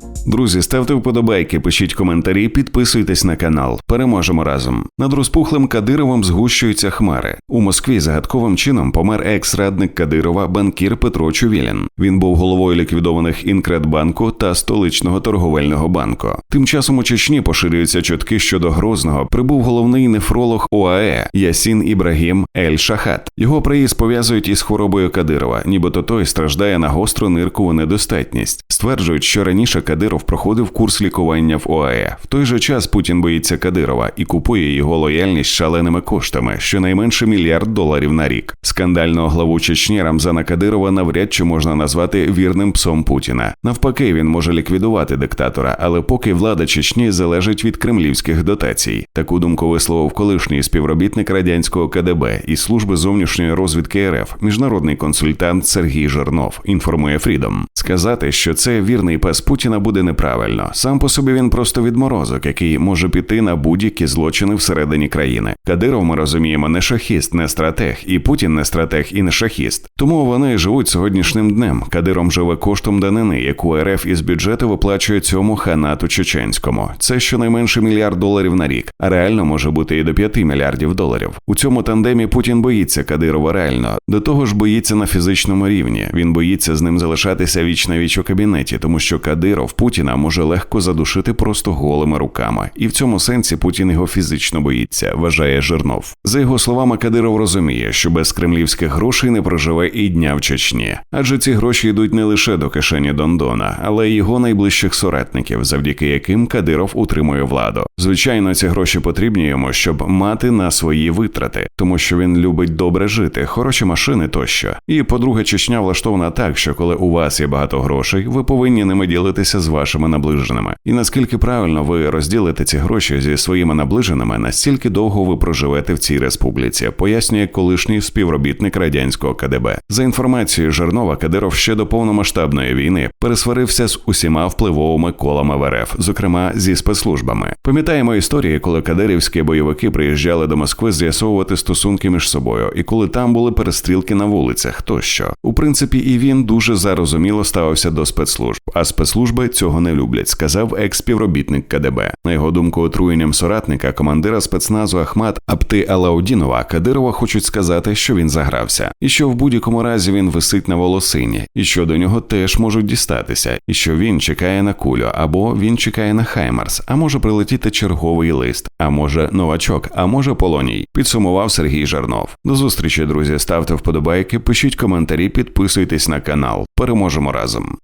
you. Друзі, ставте вподобайки, пишіть коментарі, підписуйтесь на канал. Переможемо разом. Над розпухлим Кадировим згущуються хмари. У Москві загадковим чином помер екс-радник Кадирова банкір Петро Чувілін. Він був головою ліквідованих Інкредбанку та столичного торговельного банку. Тим часом у Чечні поширюються чутки щодо Грозного. Прибув головний нефролог ОАЕ Ясін Ібрагім Ель Шахат. Його приїзд пов'язують із хворобою Кадирова, нібито той страждає на гостру ниркову недостатність. Стверджують, що раніше Кадиров проходив курс лікування в ОАЕ. В той же час Путін боїться Кадирова і купує його лояльність шаленими коштами, щонайменше мільярд доларів на рік. Скандального главу Чечні Рамзана Кадирова навряд чи можна назвати вірним псом Путіна. Навпаки, він може ліквідувати диктатора, але поки влада Чечні залежить від кремлівських дотацій. Таку думку висловив колишній співробітник радянського КДБ і служби зовнішньої розвідки РФ, міжнародний консультант Сергій Жернов. Інформує Фрідом. Сказати, що це вірний пес Путіна буде неправильно. Сам по собі він просто відморозок, який може піти на будь-які злочини всередині країни. Кадиров, ми розуміємо, не шахіст, не стратег, і Путін не стратег і не шахіст. Тому вони живуть сьогоднішнім днем. Кадиром живе коштом данини, яку РФ із бюджету виплачує цьому ханату чеченському. Це щонайменше мільярд доларів на рік, а реально може бути і до 5 мільярдів доларів. У цьому тандемі Путін боїться Кадирова реально. До того ж, боїться на фізичному рівні. Він боїться з ним залишатися віч на віч у кабінеті, тому що Кадиров Путіна може легко задушити просто голими руками, і в цьому сенсі Путін його фізично боїться, вважає Жирнов. За його словами, Кадиров розуміє, що без кремлівських грошей не проживе і дня в Чечні, адже ці гроші йдуть не лише до кишені Дондона, але й його найближчих соратників, завдяки яким Кадиров утримує владу. Звичайно, ці гроші потрібні йому, щоб мати на свої витрати, тому що він любить добре жити, хороші машини тощо. І по-друге, Чечня влаштована так, що коли у вас є багато грошей, ви повинні ними ділитися з вашими наближеними. І наскільки правильно ви розділите ці гроші зі своїми наближеними, настільки довго ви проживете в цій республіці, пояснює колишній співробітник радянського КДБ. За інформацією Жернова, Кадиров ще до повномасштабної війни пересварився з усіма впливовими колами в РФ, зокрема зі спецслужбами. Пам'ятаємо історії, коли кадирівські бойовики приїжджали до Москви з'ясовувати стосунки між собою, і коли там були перестрілки на вулицях, тощо у принципі, і він дуже зарозуміло ставився до спецслужб, а спецслужби цього не люблять, сказав екс-співробітник КДБ. На його думку, отруєнням соратника командира спецназу Ахмат Апти Алаудінова Кадирова хочуть сказати, що він загрався, і що в будь-якому разі він висить на волосині, і що до нього теж можуть дістатися, і що він чекає на кулю, або він чекає на Хаймарс, а може прилетіти черговий лист, а може новачок, а може полоній. Підсумував Сергій Жарнов. До зустрічі, друзі. Ставте вподобайки, пишіть коментарі, підписуйтесь на канал. Переможемо разом.